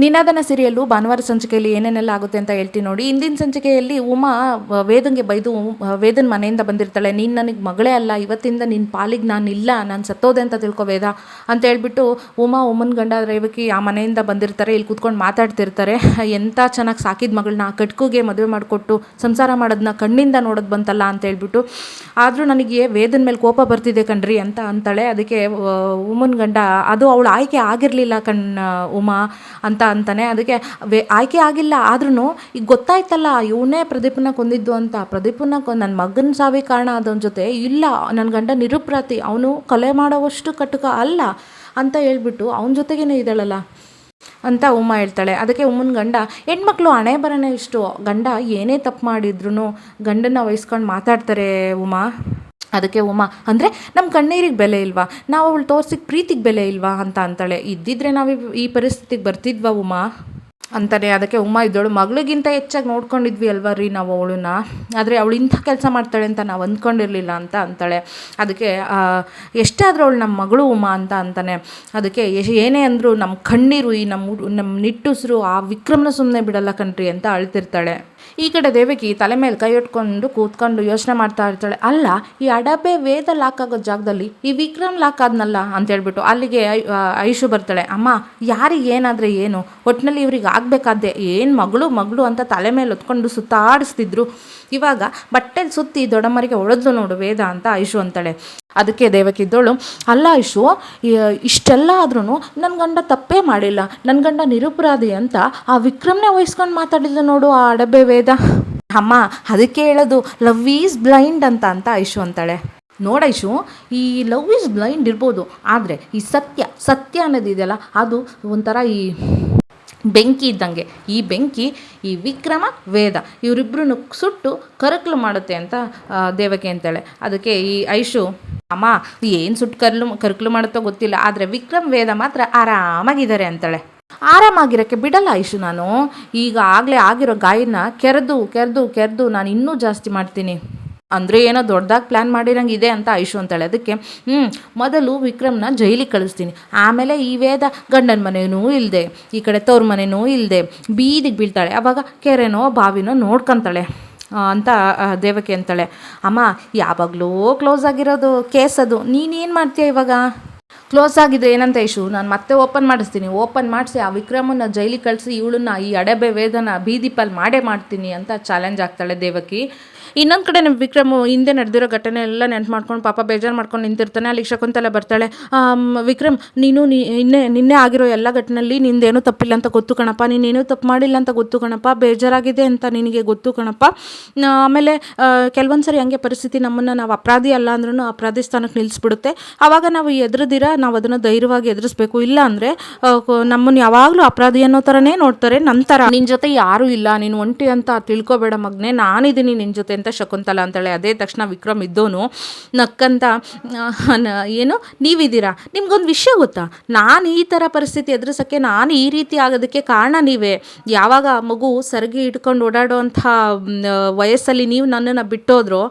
ನಿನಾದನ ಸಿರಿಯಲ್ಲು ಭಾನುವಾರ ಸಂಚಿಕೆಯಲ್ಲಿ ಏನೇನೆಲ್ಲ ಆಗುತ್ತೆ ಅಂತ ಹೇಳ್ತೀನಿ ನೋಡಿ. ಇಂದಿನ ಸಂಚಿಕೆಯಲ್ಲಿ ಉಮಾ ವೇದನ್ಗೆ ಬೈದು ವೇದನ್ ಮನೆಯಿಂದ ಬಂದಿರ್ತಾಳೆ. ನೀನು ನನಗೆ ಮಗಳೇ ಅಲ್ಲ, ಇವತ್ತಿಂದ ನಿನ್ನ ಪಾಲಿಗೆ ನಾನು ಇಲ್ಲ, ನಾನು ಸತ್ತೋದೆ ಅಂತ ತಿಳ್ಕೊ ವೇದ ಅಂತ ಹೇಳ್ಬಿಟ್ಟು ಉಮಾ ಉಮ್ಮನ ಗಂಡ ರೇವಕಿ ಆ ಮನೆಯಿಂದ ಬಂದಿರ್ತಾರೆ, ಇಲ್ಲಿ ಕೂತ್ಕೊಂಡು ಮಾತಾಡ್ತಿರ್ತಾರೆ. ಎಂಥ ಚೆನ್ನಾಗಿ ಸಾಕಿದ ಮಗಳನ್ನ ಕಟ್ಕುಗೆ ಮದುವೆ ಮಾಡಿಕೊಟ್ಟು ಸಂಸಾರ ಮಾಡೋದನ್ನ ಕಣ್ಣಿಂದ ನೋಡೋದು ಬಂತಲ್ಲ ಅಂತ ಹೇಳ್ಬಿಟ್ಟು, ಆದರೂ ನನಗೆ ವೇದನ ಮೇಲೆ ಕೋಪ ಬರ್ತಿದೆ ಕಣ್ರಿ ಅಂತ ಅಂತಾಳೆ. ಅದಕ್ಕೆ ಉಮನ್ ಗಂಡ, ಅದು ಅವಳು ಆಯ್ಕೆ ಆಗಿರಲಿಲ್ಲ ಕಣ್, ಉಮಾ ಅಂತ ಅಂತಾನೆ ಅದಕ್ಕೆ ಆಯ್ಕೆ ಆಗಿಲ್ಲ. ಆದ್ರೂ ಈಗ ಗೊತ್ತಾಯ್ತಲ್ಲ, ಇವನೇ ಪ್ರದೀಪನ ಕೊಂದಿದ್ದು ಅಂತ. ಪ್ರದೀಪನ ನನ್ನ ಮಗನ ಸಾವಿಗೆ ಕಾರಣ ಅದವನ ಜೊತೆ ಇಲ್ಲ. ನನ್ನ ಗಂಡ ನಿರುಪ್ರಾತಿ, ಅವನು ಕೊಲೆ ಮಾಡೋವಷ್ಟು ಕಟುಕ ಅಲ್ಲ ಅಂತ ಹೇಳ್ಬಿಟ್ಟು ಅವನ ಜೊತೆಗೇನೆ ಇದ್ದಾಳಲ್ಲ ಅಂತ ಉಮ್ಮ ಹೇಳ್ತಾಳೆ. ಅದಕ್ಕೆ ಉಮ್ಮನ ಗಂಡ, ಹೆಣ್ಮಕ್ಳು ಹಣೆ ಬರನೇ ಇಷ್ಟು. ಗಂಡ ಏನೇ ತಪ್ಪು ಮಾಡಿದ್ರು ಗಂಡನ ವಹಿಸ್ಕೊಂಡು ಮಾತಾಡ್ತಾರೆ ಉಮಾ. ಅದಕ್ಕೆ ಉಮಾ, ಅಂದರೆ ನಮ್ಮ ಕಣ್ಣೀರಿಗೆ ಬೆಲೆ ಇಲ್ವಾ? ನಾವು ಅವಳು ತೋರ್ಸಿಕ್ ಪ್ರೀತಿಗೆ ಬೆಲೆ ಇಲ್ವಾ? ಅಂತ ಅಂತಾಳೆ. ಇದ್ದಿದ್ರೆ ನಾವು ಈ ಪರಿಸ್ಥಿತಿಗೆ ಬರ್ತಿದ್ವಾ ಉಮಾ? ಅಂತಾನೆ. ಅದಕ್ಕೆ ಉಮ್ಮ ಇದ್ದಳು ಮಗಳಿಗಿಂತ ಹೆಚ್ಚಾಗಿ ನೋಡ್ಕೊಂಡಿದ್ವಿ ಅಲ್ವಾ ರೀ ನಾವು ಅವಳನ್ನ? ಆದರೆ ಅವಳು ಇಂಥ ಕೆಲಸ ಮಾಡ್ತಾಳೆ ಅಂತ ನಾವು ಅಂದ್ಕೊಂಡಿರಲಿಲ್ಲ ಅಂತ ಅಂತಾಳೆ. ಅದಕ್ಕೆ ಎಷ್ಟಾದರೂ ಅವಳು ನಮ್ಮ ಮಗಳು ಉಮ ಅಂತ ಅಂತಾನೆ. ಅದಕ್ಕೆ ಏನೇ ಅಂದರೂ ನಮ್ಮ ಕಣ್ಣೀರು ಈ ನಮ್ಮ ನಮ್ಮ ನಿಟ್ಟುಸಿರು ಆ ವಿಕ್ರಮನ ಸುಮ್ಮನೆ ಬಿಡಲ್ಲ ಕಣ್ರಿ ಅಂತ ಅಳ್ತಿರ್ತಾಳೆ. ಈ ಕಡೆ ದೇವಕಿ ತಲೆ ಮೇಲೆ ಕೈ ಇಟ್ಕೊಂಡು ಕೂತ್ಕೊಂಡು ಯೋಚನೆ ಮಾಡ್ತಾ ಇರ್ತಾಳೆ. ಅಲ್ಲ, ಈ ಅಡಬೆ ವೇದ ಲಾಕ್ ಆಗೋ ಜಾಗದಲ್ಲಿ ಈ ವಿಕ್ರಮ್ ಲಾಕ್ ಆದ್ನಲ್ಲ ಅಂತ ಹೇಳ್ಬಿಟ್ಟು ಅಲ್ಲಿಗೆ ಐಶು ಬರ್ತಾಳೆ. ಅಮ್ಮ, ಯಾರಿಗೆ ಏನಾದರೆ ಏನು? ಒಟ್ಟಿನಲ್ಲಿ ಇವ್ರಿಗೆ ಆಗಬೇಕಾದ್ದೆ ಏನು ಮಗಳು ಮಗಳು ಅಂತ ತಲೆ ಮೇಲೆ ಹೊತ್ಕೊಂಡು ಸುತ್ತಾಡಿಸ್ತಿದ್ರು. ಇವಾಗ ಬಟ್ಟೆಲಿ ಸುತ್ತಿ ದೊಡ್ಡಮ್ಮರಿಗೆ ಹೊಡೆದ್ಲು ನೋಡು ವೇದ ಅಂತ ಐಶು ಅಂತಾಳೆ. ಅದಕ್ಕೆ ದೇವಕಿದ್ದೋಳು ಅಲ್ಲ ಐಶು ಇಷ್ಟೆಲ್ಲ ಆದ್ರೂ ನನ್ನ ಗಂಡ ತಪ್ಪೇ ಮಾಡಿಲ್ಲ. ನನ್ನ ಗಂಡ ನಿರುಪರಾಧಿ ಅಂತ ಆ ವಿಕ್ರಮ್ನೇ ವಹಿಸ್ಕೊಂಡು ಮಾತಾಡಿದ್ಲು ನೋಡು ಆ ಅಡಬೆ ವೇದ. ಅಮ್ಮ, ಅದಕ್ಕೆ ಹೇಳೋದು, ಲವ್ ಈಸ್ ಬ್ಲೈಂಡ್ ಅಂತ ಅಂತ ಐಶು ಅಂತಾಳೆ. ನೋಡೈಶು ಈ ಲವ್ ಈಸ್ ಬ್ಲೈಂಡ್ ಇರ್ಬೋದು, ಆದರೆ ಈ ಸತ್ಯ ಸತ್ಯ ಅನ್ನೋದಿದೆಯಲ್ಲ, ಅದು ಒಂಥರ ಈ ಬೆಂಕಿ ಇದ್ದಂಗೆ. ಈ ಬೆಂಕಿ, ಈ ವಿಕ್ರಮ, ವೇದ ಇವರಿಬ್ಬರನ್ನು ಸುಟ್ಟು ಕರಕಲು ಮಾಡುತ್ತೆ ಅಂತ ದೇವಕಿ ಅಂತೇಳೆ. ಅದಕ್ಕೆ ಈ ಐಶು, ಅಮ್ಮ, ಏನು ಸುಟ್ಟು ಕರ್ಲು, ಕರ್ಕಲು ಮಾಡುತ್ತೋ ಗೊತ್ತಿಲ್ಲ, ಆದರೆ ವಿಕ್ರಮ್, ವೇದ ಮಾತ್ರ ಆರಾಮಾಗಿದ್ದಾರೆ ಅಂತೇಳೆ. ಆರಾಮಾಗಿರೋಕ್ಕೆ ಬಿಡಲ್ಲ ಐಶು ನಾನು. ಈಗ ಆಗಲೇ ಆಗಿರೋ ಗಾಯನ ಕೆರೆದು ಕೆರೆದು ಕೆರೆದು ನಾನು ಇನ್ನೂ ಜಾಸ್ತಿ ಮಾಡ್ತೀನಿ. ಅಂದರೆ ಏನೋ ದೊಡ್ಡದಾಗಿ ಪ್ಲ್ಯಾನ್ ಮಾಡಿರಂಗೆ ಇದೆ ಅಂತ ಐಶು ಅಂತಾಳೆ. ಅದಕ್ಕೆ ಹ್ಞೂ ಮೊದಲು ವಿಕ್ರಮ್ನ ಜೈಲಿಗೆ ಕಳಿಸ್ತೀನಿ. ಆಮೇಲೆ ಈ ವೇದ ಗಂಡನ ಮನೆಯೂ ಇಲ್ಲದೆ ಈ ಕಡೆ ತವ್ರ ಮನೆಯೂ ಇಲ್ಲದೆ ಬೀದಿಗೆ ಬೀಳ್ತಾಳೆ. ಆವಾಗ ಕೆರೆನೋ ಬಾವಿನೋ ನೋಡ್ಕೊಂತಾಳೆ ಅಂತ ದೇವಕಿ ಅಂತಾಳೆ. ಅಮ್ಮ, ಯಾವಾಗಲೂ ಕ್ಲೋಸ್ ಆಗಿರೋದು ಕೇಸ್ ಅದು ನೀನೇನು ಮಾಡ್ತೀಯ ಇವಾಗ? ಕ್ಲೋಸ್ ಆಗಿದೆ ಏನಂತ ಇಶು ನಾನು ಮತ್ತೆ ಓಪನ್ ಮಾಡಿಸ್ತೀನಿ. ಓಪನ್ ಮಾಡಿಸಿ ಆ ವಿಕ್ರಮನ್ನ ಜೈಲಿಗೆ ಕಳಿಸಿ, ಇವಳನ್ನ ಈ ಅಡಬೆ ವೇದನ ಬೀದಿಪಲ್ ಮಾಡೇ ಮಾಡ್ತೀನಿ ಅಂತ ಚಾಲೆಂಜ್ ಆಗ್ತಾಳೆ ದೇವಕಿ. ಇನ್ನೊಂದು ಕಡೆ ನಮ್ಮ ವಿಕ್ರಮ್ ಹಿಂದೆ ನಡೆದಿರೋ ಘಟನೆ ಎಲ್ಲ ನೆನ್ಪು ಮಾಡ್ಕೊಂಡು ಪಾಪ ಬೇಜಾರು ಮಾಡ್ಕೊಂಡು ನಿಂತಿರ್ತಾನೆ. ಅಲ್ಲಿ ಶಕುಂತಲೆ ಬರ್ತಾಳೆ. ವಿಕ್ರಮ್, ನೀನು ನಿನ್ನೆ ನಿನ್ನೆ ಆಗಿರೋ ಎಲ್ಲ ಘಟನೆಯಲ್ಲಿ ನಿಂದೇನೂ ತಪ್ಪಿಲ್ಲ ಅಂತ ಗೊತ್ತು ಕಣಪ್ಪ. ನೀನೇನೂ ತಪ್ಪು ಮಾಡಿಲ್ಲ ಅಂತ ಗೊತ್ತು ಕಣಪ್ಪ. ಬೇಜಾರಾಗಿದೆ ಅಂತ ನಿನಗೆ ಗೊತ್ತು ಕಣಪ್ಪ. ಆಮೇಲೆ ಕೆಲವೊಂದು ಸರಿ ಹಂಗೆ ಪರಿಸ್ಥಿತಿ ನಮ್ಮನ್ನು ನಾವು ಅಪರಾಧಿ ಅಲ್ಲ ಅಂದ್ರೂ ಅಪರಾಧಿ ಸ್ಥಾನಕ್ಕೆ ನಿಲ್ಲಿಸ್ಬಿಡುತ್ತೆ ಆವಾಗ ನಾವು ಎದುರುದಿರ ನಾವು ಅದನ್ನು ಧೈರ್ಯವಾಗಿ ಎದುರಿಸ್ಬೇಕು. ಇಲ್ಲ ಅಂದರೆ ನಮ್ಮನ್ನು ಯಾವಾಗಲೂ ಅಪರಾಧಿ ಅನ್ನೋ ಥರನೇ ನೋಡ್ತಾರೆ. ನಂತರ ನಿನ್ನ ಜೊತೆ ಯಾರೂ ಇಲ್ಲ. ನೀನು ಒಂಟಿ ಅಂತ ತಿಳ್ಕೊಬೇಡ ಮಗ್ನೆ. ನಾನಿದ್ದೀನಿ ನಿನ್ನ ಜೊತೆ. ಅಂತ ಶಕುಂತಲ ಅಂತಾಳೆ, ಅದೇ ತಕ್ಷಣ ವಿಕ್ರಮ್ ಇದ್ದೋನು ನಕ್ಕಂತ ಏನು? ನೀವಿದ್ದೀರಾ? ನಿಮ್ಗೊಂದು ವಿಷಯ ಗೊತ್ತಾ? ನಾನು ಈ ಥರ ಪರಿಸ್ಥಿತಿ ಎದುರಿಸೋಕ್ಕೆ ನಾನು ಈ ರೀತಿ ಆಗೋದಕ್ಕೆ ಕಾರಣ ನೀವೇ. ಯಾವಾಗ ಮಗು ಸರಿಗೆ ಇಟ್ಕೊಂಡು ಓಡಾಡುವಂಥ ವಯಸ್ಸಲ್ಲಿ ನೀವು ನನ್ನನ್ನು ಬಿಟ್ಟೋದ್ರು,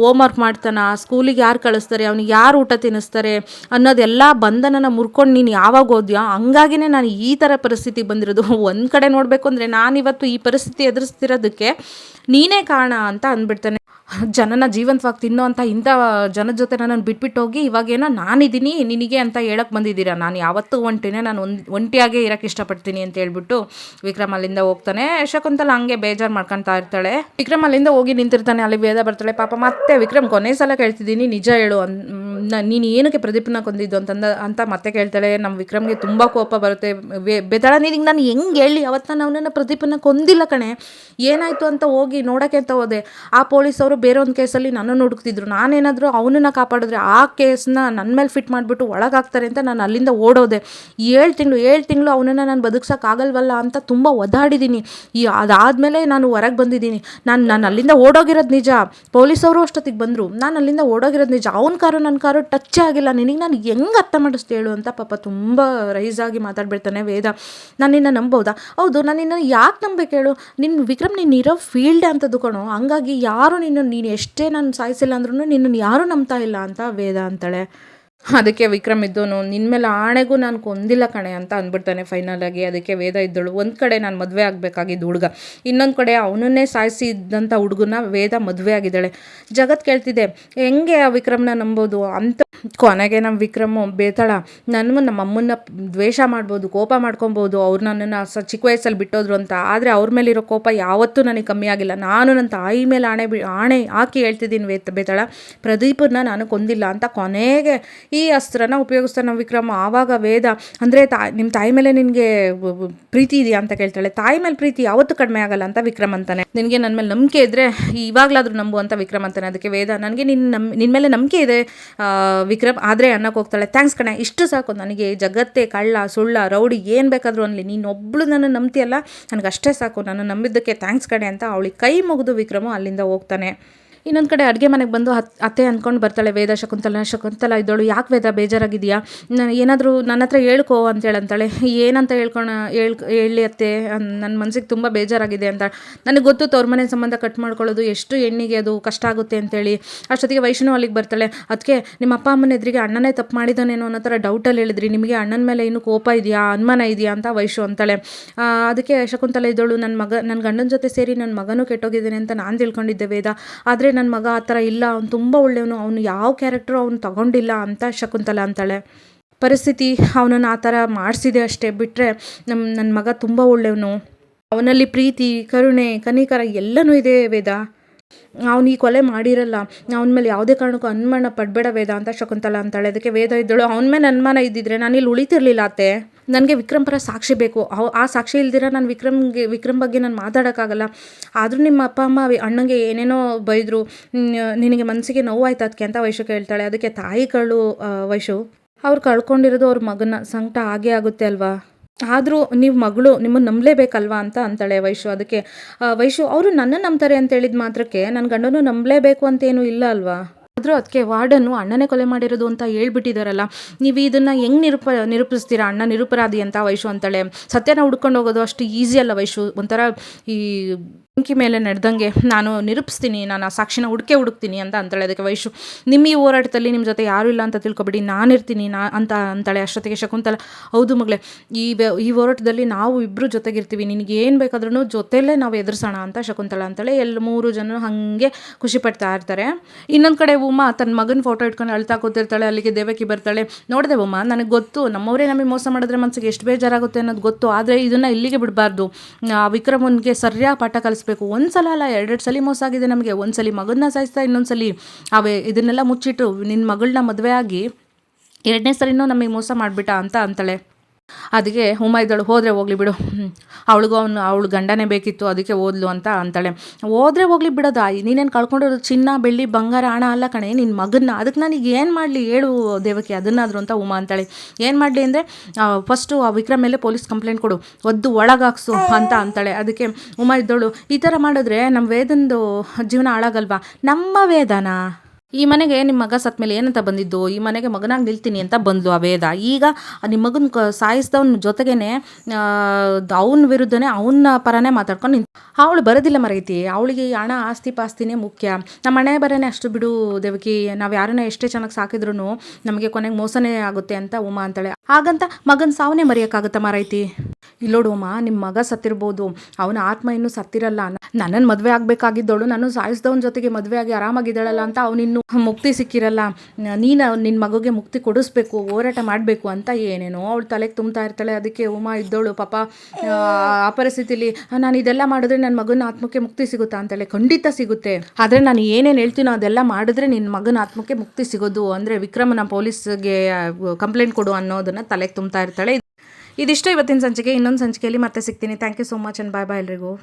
ಹೋಮ್ವರ್ಕ್ ಮಾಡ್ತಾನ, ಸ್ಕೂಲಿಗೆ ಯಾರು ಕಳಿಸ್ತಾರೆ, ಅವ್ನಿಗೆ ಯಾರು ಊಟ ತಿನ್ನಿಸ್ತಾರೆ ಅನ್ನೋದೆಲ್ಲ ಬಂಧನನ ಮುರ್ಕೊಂಡು ನೀನು ಯಾವಾಗ ಓದ್ಯಾ ಹಂಗಾಗಿನೇ ನಾನು ಈ ಥರ ಪರಿಸ್ಥಿತಿ ಬಂದಿರೋದು. ಒಂದು ಕಡೆ ನೋಡಬೇಕು ಅಂದರೆ ನಾನಿವತ್ತು ಈ ಪರಿಸ್ಥಿತಿ ಎದುರಿಸ್ತಿರೋದಕ್ಕೆ ನೀನೇ ಕಾರಣ ಅಂತ ಅಂದ್ಬಿಡ್ತಾನೆ ಜನನ ಜೀವಂತವಾಗಿ ತಿನ್ನುವಂಥ ಇಂಥ ಜನದ ಜೊತೆ ನನ್ನನ್ನು ಬಿಟ್ಬಿಟ್ಟು ಹೋಗಿ ಇವಾಗೇನೋ ನಾನಿದ್ದೀನಿ, ನಿನಗೆ ಅಂತ ಹೇಳಕ್ಕೆ ಬಂದಿದ್ದೀರಾ? ನಾನು ಯಾವತ್ತೂ ಒಂಟಿನೇ, ನಾನು ಒಂದು, ಒಂಟಿಯಾಗೇ ಇರೋಕ್ಕೆ ಇಷ್ಟಪಡ್ತೀನಿ ಅಂತ ಹೇಳ್ಬಿಟ್ಟು ವಿಕ್ರಮ್ ಅಲ್ಲಿಂದ ಹೋಗ್ತಾನೆ. ಶಕುಂತಲ ಹಂಗೆ ಬೇಜಾರು ಮಾಡ್ಕೊತಾ ಇರ್ತಾಳೆ. ವಿಕ್ರಮ್ ಅಲ್ಲಿಂದ ಹೋಗಿ ನಿಂತಿರ್ತಾನೆ. ಅಲ್ಲಿ ವೇದ ಬರ್ತಾಳೆ. ಪಾಪ ಮತ್ತೆ ವಿಕ್ರಮ್ ಕೊನೆ ಸಲ ಕೇಳ್ತಿದ್ದೀನಿ, ನಿಜ ಹೇಳು ಅನ್ ನೀನು ಏನಕ್ಕೆ ಪ್ರದೀಪ್ನ ಕೊಂದಿದ್ದು ಅಂತಂದ, ಅಂತ ಮತ್ತೆ ಕೇಳ್ತಾಳೆ. ನಮ್ಮ ವಿಕ್ರಮ್ಗೆ ತುಂಬ ಕೋಪ ಬರುತ್ತೆ. ಬೇತಾಳ ನಿನಗೆ ನಾನು ಹೆಂಗೆ ಹೇಳಿ ಅವತ್ತು ನಾನು ಅವನನ್ನು ಪ್ರದೀಪನ ಕೊಂದಿಲ್ಲ ಕಣೆ. ಏನಾಯಿತು ಅಂತ ಹೋಗಿ ನೋಡೋಕ್ಕೆ ಅಂತ ಹೋದೆ. ಆ ಪೊಲೀಸವರು ಬೇರೆ ಒಂದು ಕೇಸಲ್ಲಿ ನನ್ನನ್ನು ಹುಡುಕ್ತಿದ್ರು. ನಾನೇನಾದರೂ ಅವನನ್ನು ಕಾಪಾಡಿದ್ರೆ ಆ ಕೇಸನ್ನ ನನ್ನ ಮೇಲೆ ಫಿಟ್ ಮಾಡಿಬಿಟ್ಟು ಒಳಗಾಗ್ತಾರೆ ಅಂತ ನಾನು ಅಲ್ಲಿಂದ ಓಡೋದೆ. ಏಳು ತಿಂಗಳು ಏಳು ತಿಂಗಳು ಅವನನ್ನು ನಾನು ಬದುಕ್ಸೋಕ್ಕಾಗಲ್ವಲ್ಲ ಅಂತ ತುಂಬ ಒದಾಡಿದ್ದೀನಿ ಈ ಅದಾದಮೇಲೆ ನಾನು ಹೊರಗೆ ಬಂದಿದ್ದೀನಿ ನಾನು ನಾನು ಅಲ್ಲಿಂದ ಓಡೋಗಿರೋದು ನಿಜ. ಪೊಲೀಸವರು ಅಷ್ಟೊತ್ತಿಗೆ ಬಂದರು. ನಾನು ಅಲ್ಲಿಂದ ಓಡೋಗಿರೋದು ನಿಜ. ಅವನ ಕಾರು ನನ್ನ ಕಾರು ಟಚ್ ಆಗಿಲ್ಲ. ನಿನಗೆ ನಾನು ಹೆಂಗೆ ಅರ್ಥ ಮಾಡಿಸ್ತೇಳು ಅಂತ ಪಾಪ ತುಂಬ ರೈಸ್ ಆಗಿ ಮಾತಾಡ್ಬಿಡ್ತಾನೆ ವೇದ. ನಾನು ನಿನ್ನ ನಂಬೋದಾ ಹೌದು, ನಾನು ನಿನ್ನ ಯಾಕೆ ನಂಬೇಕು ಹೇಳು? ನಿನ್ನ ವಿಕ್ರಮ್, ನೀನು ಇರೋ ಫೀಲ್ಡ್ ಅಂತ ಕಣೋ. ಹಂಗಾಗಿ ಯಾರು ನಿನ್ನ ನೀನು ಎಷ್ಟೇ ನಾನು ಸಾಯಿಸಿಲ್ಲ ಅಂದ್ರೂ ನಿನ್ನನ್ನು ಯಾರೂ ನಂಬ್ತಾ ಇಲ್ಲ ಅಂತ ವೇದ ಅಂತಾಳೆ. ಅದಕ್ಕೆ ವಿಕ್ರಮ್ ಇದ್ದೋನು ನಿನ್ನ ಮೇಲೆ ಆಣೆಗೂ ನಾನು ಕೊಂದಿಲ್ಲ ಕಣೆ ಅಂತ ಅಂದ್ಬಿಡ್ತಾನೆ ಫೈನಲಾಗಿ ಅದಕ್ಕೆ ವೇದ ಇದ್ದಳು, ಒಂದು ಕಡೆ ನಾನು ಮದುವೆ ಆಗಬೇಕಾಗಿದ್ದು ಹುಡುಗ, ಇನ್ನೊಂದು ಕಡೆ ಅವನನ್ನೇ ಸಾಯಿಸಿ ಇದ್ದಂಥ ಹುಡುಗನ ವೇದ ಮದುವೆ ಆಗಿದ್ದಾಳೆ. ಜಗತ್ ಕೇಳ್ತಿದೆ, ಹೆಂಗೆ ಆ ವಿಕ್ರಮ್ನ ನಂಬೋದು? ಅಂತ ಕೊನೆಗೆ ನಮ್ಮ ವಿಕ್ರಮು, ಬೇತಾಳ ನನ್ನ ನಮ್ಮ ಅಮ್ಮನ್ನ ದ್ವೇಷ ಮಾಡ್ಬೋದು, ಕೋಪ ಮಾಡ್ಕೊಬೋದು, ಅವ್ರು ನನ್ನನ್ನು ಸ, ಚಿಕ್ಕ ವಯಸ್ಸಲ್ಲಿ ಬಿಟ್ಟೋದ್ರು ಅಂತ, ಆದರೆ ಅವ್ರ ಮೇಲಿರೋ ಕೋಪ ಯಾವತ್ತೂ ನನಗೆ ಕಮ್ಮಿ ಆಗಿಲ್ಲ. ನಾನು ನನ್ನ ತಾಯಿ ಮೇಲೆ ಆಣೆ ಬಿ, ಆಣೆ ಹಾಕಿ ಹೇಳ್ತಿದ್ದೀನಿ ವೇತ, ಬೇತಾಳ, ಪ್ರದೀಪನ್ನ ನಾನು ಕೊಂದಿಲ್ಲ ಅಂತ ಕೊನೆಗೆ ಈ ಅಸ್ತ್ರನ ಉಪಯೋಗಿಸ್ತಾನೆ ವಿಕ್ರಮ ಆವಾಗ ವೇದ, ಅಂದರೆ ತಾಯಿ ನಿಮ್ಮ ತಾಯಿ ಮೇಲೆ ನಿನಗೆ ಪ್ರೀತಿ ಇದೆಯಾ ಅಂತ ಕೇಳ್ತಾಳೆ. ತಾಯಿ ಮೇಲೆ ಪ್ರೀತಿ ಯಾವತ್ತೂ ಕಡಿಮೆ ಆಗಲ್ಲ ಅಂತ ವಿಕ್ರಮ್ ಅಂತಾನೆ. ನಿನಗೆ ನನ್ನ ಮೇಲೆ ನಂಬಿಕೆ ಇದ್ದರೆ ಇವಾಗಲಾದರೂ ನಂಬು ಅಂತ ವಿಕ್ರಮ್ ಅಂತಾನೆ. ಅದಕ್ಕೆ ವೇದ, ನನಗೆ ನಿನ್ನ ನಮ್ಮ ನಿನ್ನ ಮೇಲೆ ನಂಬಿಕೆ ಇದೆ ವಿಕ್ರಮ್, ಆದರೆ ಅನ್ನಕ್ಕೆ ಹೋಗ್ತಾಳೆ. ಥ್ಯಾಂಕ್ಸ್ ಕಣೆ, ಇಷ್ಟು ಸಾಕು ನನಗೆ. ಜಗತ್ತೇ, ಕಳ್ಳ, ಸುಳ್ಳ, ರೌಡಿ, ಏನು ಬೇಕಾದರೂ ಅನ್ಲಿ. ನೀನೊಬ್ಳು ನನ್ನ ನಂಬ್ತಿಯಲ್ಲ ನನಗೆ ಅಷ್ಟೇ ಸಾಕು. ನಾನು ನಂಬಿದ್ದಕ್ಕೆ ಥ್ಯಾಂಕ್ಸ್ ಕಣೆ ಅಂತ ಅವಳಿಗೆ ಕೈ ಮುಗಿದು ವಿಕ್ರಮ ಅಲ್ಲಿಂದ ಹೋಗ್ತಾನೆ. ಇನ್ನೊಂದು ಕಡೆ ಅಡುಗೆ ಮನೆಗೆ ಬಂದು ಹತ್ತು ಅತ್ತೆ ಅಂದ್ಕೊಂಡು ಬರ್ತಾಳೆ, ವೇದ ಶಕುಂತಲ ಶಕುಂತಲ, ಇದ್ದಳು ಯಾಕೆ ವೇದ ಬೇಜಾರಾಗಿದೆಯಾ ನಾನು ಏನಾದರೂ ನನ್ನ ಹತ್ರ ಹೇಳ್ಕೋ ಅಂತೇಳಿ ಅಂತಾಳೆ. ಏನಂತ ಹೇಳ್ಕೊಳ ಹೇಳ್ ಹೇಳಿ ಅತ್ತೆ ನನ್ನ ಮನಸ್ಸಿಗೆ ತುಂಬ ಬೇಜಾರಾಗಿದೆ ಅಂತ. ನನಗೆ ಗೊತ್ತು ತವ್ರ ಮನೆ ಸಂಬಂಧ ಕಟ್ ಮಾಡ್ಕೊಳ್ಳೋದು ಎಷ್ಟು ಹೆಣ್ಣಿಗೆ ಅದು ಕಷ್ಟ ಆಗುತ್ತೆ ಅಂತೇಳಿ ಅಷ್ಟೊತ್ತಿಗೆ ವೈಷ್ಣು ಅಲ್ಲಿಗೆ ಬರ್ತಾಳೆ ಅದಕ್ಕೆ ನಿಮ್ಮ ಅಪ್ಪ ಅಮ್ಮನ ಎದುರಿಗೆ ಅಣ್ಣನೇ ತಪ್ಪು ಮಾಡಿದ್ದಾನೇನೋ ಅನ್ನೋ ಥರ ಡೌಟಲ್ಲಿ ಹೇಳಿದ್ರಿ. ನಿಮಗೆ ಅಣ್ಣನ ಮೇಲೆ ಇನ್ನೂ ಕೋಪ ಇದೆಯಾ? ಅನುಮಾನ ಇದೆಯಾ? ಅಂತ ವೈಶು ಅಂತಾಳೆ. ಅದಕ್ಕೆ ಶಕುಂತಲ, ಇದ್ದಳು ನನ್ನ ಮಗ ನನ್ನ ಗಂಡನ ಜೊತೆ ಸೇರಿ ನನ್ನ ಮಗನೂ ಕೆಟ್ಟೋಗಿದ್ದೇನೆ ಅಂತ ನಾನು ತಿಳ್ಕೊಂಡಿದ್ದೆ ವೇದ. ಆದರೆ ನನ್ನ ಮಗ ಆ ಥರ ಇಲ್ಲ, ಅವ್ನು ತುಂಬ ಒಳ್ಳೆಯವನು, ಅವನು ಯಾವ ಕ್ಯಾರೆಕ್ಟ್ರು ಅವ್ನು ತಗೊಂಡಿಲ್ಲ ಅಂತ ಶಕುಂತಲ ಅಂತಾಳೆ. ಪರಿಸ್ಥಿತಿ ಅವನನ್ನು ಆ ಥರ ಮಾಡಿಸಿದೆ ಅಷ್ಟೇ ಬಿಟ್ಟರೆ ನಮ್ಮ ನನ್ನ ಮಗ ತುಂಬ ಒಳ್ಳೆಯವನು. ಅವನಲ್ಲಿ ಪ್ರೀತಿ, ಕರುಣೆ, ಕನಿಕರ ಎಲ್ಲನೂ ಇದೆ ವೇದ. ಅವನು ಈ ಕೊಲೆ ಮಾಡಿರಲ್ಲ, ಅವನ ಮೇಲೆ ಯಾವುದೇ ಕಾರಣಕ್ಕೂ ಅನುಮಾನ ಪಡಬೇಡ ವೇದ ಅಂತ ಶಕುಂತಲ ಅಂತಾಳೆ. ಅದಕ್ಕೆ ವೇದ ಇದ್ದಳು, ಅವನ ಮೇಲೆ ಅನುಮಾನ ಇದ್ದಿದ್ರೆ ಇಲ್ಲಿ ಉಳಿತಿರ್ಲಿಲ್ಲ ಅತ್ತೆ. ನನಗೆ ವಿಕ್ರಮ್ ಪರ ಸಾಕ್ಷಿ ಬೇಕು. ಆ ಸಾಕ್ಷಿ ಇಲ್ದಿರ ನಾನು ವಿಕ್ರಮ್ಗೆ, ವಿಕ್ರಮ್ ಬಗ್ಗೆ ನಾನು ಮಾತಾಡೋಕ್ಕಾಗಲ್ಲ. ಆದರೂ ನಿಮ್ಮ ಅಪ್ಪ, ಅಮ್ಮ ಅಣ್ಣಂಗೆ ಏನೇನೋ ಬೈದರು ನಿನಗೆ ಮನಸ್ಸಿಗೆ ನೋವಾಯ್ತು ಅದಕ್ಕೆ ಅಂತ ವೈಶು ಕೇಳ್ತಾಳೆ. ಅದಕ್ಕೆ ತಾಯಿ ಕಳ್ಳು ವೈಶು. ಅವ್ರು ಕಳ್ಕೊಂಡಿರೋದು ಅವ್ರ ಮಗನ ಸಂಕಟ ಆಗೇ ಆಗುತ್ತೆ ಅಲ್ವಾ? ಆದರೂ ನೀವು ಮಗಳು ನಿಮ್ಮನ್ನು ನಂಬಲೇಬೇಕಲ್ವಾ ಅಂತ ಅಂತಾಳೆ ವೈಶು. ಅದಕ್ಕೆ ವೈಶು, ಅವರು ನನ್ನ ನಂಬ್ತಾರೆ ಅಂತ ಹೇಳಿದ ಮಾತ್ರಕ್ಕೆ ನನ್ನ ಗಂಡನೂ ನಂಬಲೇಬೇಕು ಅಂತೇನೂ ಇಲ್ಲ ಅಲ್ವಾ? ಆದರೂ ಅದಕ್ಕೆ ವಾರ್ಡನ್ನು ಅಣ್ಣನೇ ಕೊಲೆ ಮಾಡಿರೋದು ಅಂತ ಹೇಳ್ಬಿಟ್ಟಿದಾರಲ್ಲ, ನೀವು ಇದನ್ನು ಹೆಂಗೆ ನಿರೂಪ, ನಿರೂಪಿಸ್ತೀರಾ? ಅಣ್ಣ ನಿರೂಪರಾಧಿ ಅಂತ ವೈಶು ಅಂತಾಳೆ. ಸತ್ಯನ ಹುಡ್ಕೊಂಡು ಹೋಗೋದು ಅಷ್ಟು ಈಸಿ ಅಲ್ಲ ವೈಶು. ಒಂಥರ ಈ ಬೆಂಕಿ ಮೇಲೆ ನಡೆದಂಗೆ ನಾನು ನಿರೂಪಿಸ್ತೀನಿ, ನಾನು ಆ ಸಾಕ್ಷಿನ ಹುಡುಕೆ ಹುಡುಕ್ತೀನಿ ಅಂತ ಅಂತಾಳೆ ಅದಕ್ಕೆ ವೈಶು. ನಿಮ್ಮ ಈ ಹೋರಾಟದಲ್ಲಿ ನಿಮ್ಮ ಜೊತೆ ಯಾರೂ ಇಲ್ಲ ಅಂತ ತಿಳ್ಕೊಬೇಡಿ ನಾನಿರ್ತೀನಿ ನಾ ಅಂತ ಅಂತಾಳೆ ಅಷ್ಟೊತ್ತಿಗೆ ಶಕುಂತಲ. ಹೌದು ಮಗಳೇ, ಈ ಈ ಹೋರಾಟದಲ್ಲಿ ನಾವು ಇಬ್ಬರು ಜೊತೆಗಿರ್ತೀವಿ ನಿನಗೆ ಏನು ಬೇಕಾದ್ರೂ ಜೊತೆಲೇ ನಾವು ಎದುರಿಸೋಣ ಅಂತ ಶಕುಂತಲ ಅಂತಾಳೆ ಎಲ್ಲ ಮೂರು ಜನ ಹಾಗೆ ಖುಷಿ ಪಡ್ತಾ ಇರ್ತಾರೆ. ಇನ್ನೊಂದು ಕಡೆ ಉಮಾ ತನ್ನ ಮಗನ ಫೋಟೋ ಇಟ್ಕೊಂಡು ಅಳ್ತಾ ಕೂತಿರ್ತಾಳೆ, ಅಲ್ಲಿಗೆ ದೇವಕಿ ಬರ್ತಾಳೆ. ನೋಡಿದೆ ಉಮ್ಮ ನನಗೆ ಗೊತ್ತು, ನಮ್ಮವರೇ ನಮಗೆ ಮೋಸ ಮಾಡಿದ್ರೆ ಮನಸ್ಸಿಗೆ ಎಷ್ಟು ಬೇಜಾರಾಗುತ್ತೆ ಅನ್ನೋದು ಗೊತ್ತು, ಆದರೆ ಇದನ್ನು ಇಲ್ಲಿಗೆ ಬಿಡಬಾರ್ದು. ವಿಕ್ರಮನ್ಗೆ ಸರಿಯಾಗಿ ಪಾಠ ಕಲಿಸ್ಬೇಕು ಒಂದು ಸಲ ಅಲ್ಲ, ಎರಡೆರಡು ಸಲ ಮೋಸ ಆಗಿದೆ ನಮಗೆ. ಒಂದು ಸಲ ಮಗನ್ನ ಸಾಯಿಸ್ತಾ ಇನ್ನೊಂದು ಸಲ ಅವೇ ಇದನ್ನೆಲ್ಲ ಮುಚ್ಚಿಟ್ಟು ನಿನ್ನ ಮಗಳನ್ನ ಮದುವೆ ಆಗಿ ಎರಡನೇ ಸರಿನೂ ನಮಗೆ ಮೋಸ ಮಾಡಿಬಿಟ್ಟ ಅಂತ ಅಂತಾಳೆ. ಅದಕ್ಕೆ ಉಮಾ ಇದ್ದಳು ಹೋದರೆ ಹೋಗ್ಲಿ ಬಿಡು. ಅವಳಿಗೂ ಅವನು, ಅವಳು ಗಂಡನೇ ಬೇಕಿತ್ತು, ಅದಕ್ಕೆ ಓದ್ಲು ಅಂತ ಅಂತಾಳೆ. ಹೋದರೆ ಹೋಗ್ಲಿ ಬಿಡೋದು? ನೀನೇನು ಕಳ್ಕೊಂಡಿರೋದು ಚಿನ್ನ, ಬೆಳ್ಳಿ, ಬಂಗಾರ, ಹಣ ಅಲ್ಲ ಕಣೆ ನಿನ್ನ ಮಗನ್ನ. ಅದಕ್ಕೆ ನನಗೆ ಏನು ಮಾಡಲಿ? ಹೇಳು ದೇವಕಿ, ಅದನ್ನಾದರೂ ಅಂತ ಉಮಾ ಅಂತಾಳೆ. ಏನು ಮಾಡಲಿ ಅಂದರೆ ಫಸ್ಟು ಆ ವಿಕ್ರಮ್ ಮೇಲೆ ಪೊಲೀಸ್ ಕಂಪ್ಲೇಂಟ್ ಕೊಡು. ಒದ್ದು ಒಳಗಾಕ್ಸು ಅಂತ ಅಂತಾಳೆ. ಅದಕ್ಕೆ ಉಮಾ ಇದ್ದಳು ಈ ಥರ ಮಾಡಿದ್ರೆ ನಮ್ಮ ವೇದಂದು ಜೀವನ ಹಾಳಾಗಲ್ವಾ? ನಮ್ಮ ವೇದನಾ? ಈ ಮನೆಗೆ ನಿಮ್ಮ ಮಗ ಸತ್ತ ಮೇಲೆ ಏನಂತ ಬಂದಿದ್ದು? ಈ ಮನೆಗೆ ಮಗನಾಗಿ ನಿಲ್ತೀನಿ ಅಂತ ಬಂದ್ಲು ಆ ವೇದ ಈಗ ನಿಮ್ಮ ಮಗನ ಕ ಸಾಯಿಸ್ದವನ ಜೊತೆಗೇನೆ ಅವನ ವಿರುದ್ಧನೇ ಅವನ ಪರನೇ ಮಾತಾಡ್ಕೊಂಡು ನಿಂತು ಅವಳು ಬರೋದಿಲ್ಲ ಮರೈತಿ. ಅವಳಿಗೆ ಹಣ ಆಸ್ತಿ ಪಾಸ್ತಿನೇ ಮುಖ್ಯ. ನಮ್ಮ ಮನೆ ಬರೇನೆ ಅಷ್ಟು ಬಿಡು ದೇವಕಿ. ನಾವು ಯಾರನ್ನ ಎಷ್ಟೇ ಚೆನ್ನಾಗಿ ಸಾಕಿದ್ರು ನಮಗೆ ಕೊನೆಗೆ ಮೋಸನೇ ಆಗುತ್ತೆ ಅಂತ ಉಮಾ ಅಂತಾಳೆ. ಹಾಗಂತ ಮಗನ ಸಾವನೇ ಮರೆಯೋಕ್ಕಾಗುತ್ತಾ ಮರೈತಿ? ಇಲ್ಲೋಡು ಉಮಾ ನಿಮ್ಮ ಮಗ ಸತ್ತಿರ್ಬೋದು. ಅವನ ಆತ್ಮ ಇನ್ನೂ ಸತ್ತಿರಲ್ಲ. ನನ್ನನ್ನು ಮದುವೆ ಆಗಬೇಕಾಗಿದ್ದವಳು ನಾನು ಸಾಯಿಸ್ದವನ ಜೊತೆಗೆ ಮದುವೆ ಆಗಿ ಆರಾಮಾಗಿದ್ದಾಳಲ್ಲ ಅಂತ ಅವನಿನ್ನು ಮುಕ್ತಿ ಸಿಕ್ಕಿರಲ್ಲ, ನೀನು ನಿನ್ನ ಮಗುಗೆ ಮುಕ್ತಿ ಕೊಡಿಸ್ಬೇಕು, ಹೋರಾಟ ಮಾಡಬೇಕು ಅಂತ ಏನೇನೋ ಅವಳು ತಲೆಗೆ ತುಂಬ್ತಾ ಇರ್ತಾಳೆ. ಅದಕ್ಕೆ ಉಮಾ ಇದ್ದವಳು ಪಾಪ, ಆ ಪರಿಸ್ಥಿತಿಲಿ ನಾನು ಇದೆಲ್ಲ ಮಾಡಿದ್ರೆ ನನ್ನ ಮಗನ ಆತ್ಮಕ್ಕೆ ಮುಕ್ತಿ ಸಿಗುತ್ತಾ? ಅಂತೇಳಿ, ಖಂಡಿತ ಸಿಗುತ್ತೆ. ಆದರೆ ನಾನು ಏನೇನು ಹೇಳ್ತೀನೋ ಅದೆಲ್ಲ ಮಾಡಿದ್ರೆ ನಿನ್ನ ಮಗನ ಆತ್ಮಕ್ಕೆ ಮುಕ್ತಿ ಸಿಗೋದು. ಅಂದರೆ ವಿಕ್ರಮನ ಪೊಲೀಸ್ಗೆ ಕಂಪ್ಲೇಂಟ್ ಕೊಡು ಅನ್ನೋದನ್ನು ತಲೆಗೆ ತುಂಬ್ತಾ ಇರ್ತಾಳೆ. ಇದಿಷ್ಟು ಇವತ್ತಿನ ಸಂಚಿಕೆ. ಇನ್ನೊಂದು ಸಂಚಿಕೆಯಲ್ಲಿ ಮತ್ತೆ ಸಿಗ್ತೀನಿ. Thank you so much and bye bye ಎಲ್ರಿಗೂ.